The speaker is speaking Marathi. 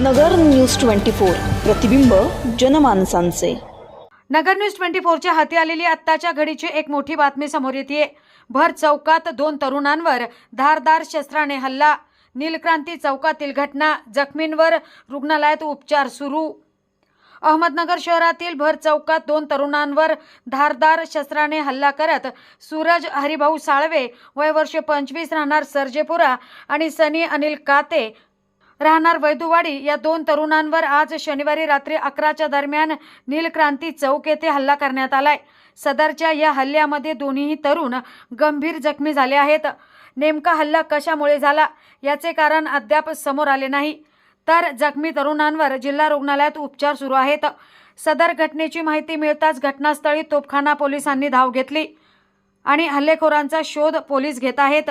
नगर न्यूज ट्वेंटी फोर प्रतिबिंब जनमानसांचे. नगर न्यूज ट्वेंटी फोरच्या हाती आलेली आत्ताच्या घडीची एक मोठी बातमी समोर येते भर चौकात दोन तरुणांवर धारदार शस्त्राने हल्ला. नीलक्रांती चौकातील घटना जखमींवर रुग्णालयात उपचार सुरू. अहमदनगर शहरातील भर चौकात दोन तरुणांवर धारदार शस्त्राने हल्ला करत सूरज हरिभाऊ साळवे वय वर्ष पंचवीस राहणार सर्जेपुरा आणि सनी अनिल काते राहणार वैदुवाडी या दोन तरुणांवर आज शनिवारी रात्री अकराच्या दरम्यान नीलक्रांती चौक येथे हल्ला करण्यात आलाय. सदरच्या या हल्ल्यामध्ये दोन्हीही तरुण गंभीर जखमी झाले आहेत. नेमका हल्ला कशामुळे झाला? याचे कारण अद्याप समोर आले नाही. तर जखमी तरुणांवर जिल्हा रुग्णालयात उपचार सुरू आहेत. सदर घटनेची माहिती मिळताच घटनास्थळी तोपखाना पोलिसांनी धाव घेतली आणि हल्लेखोरांचा शोध पोलीस घेत आहेत.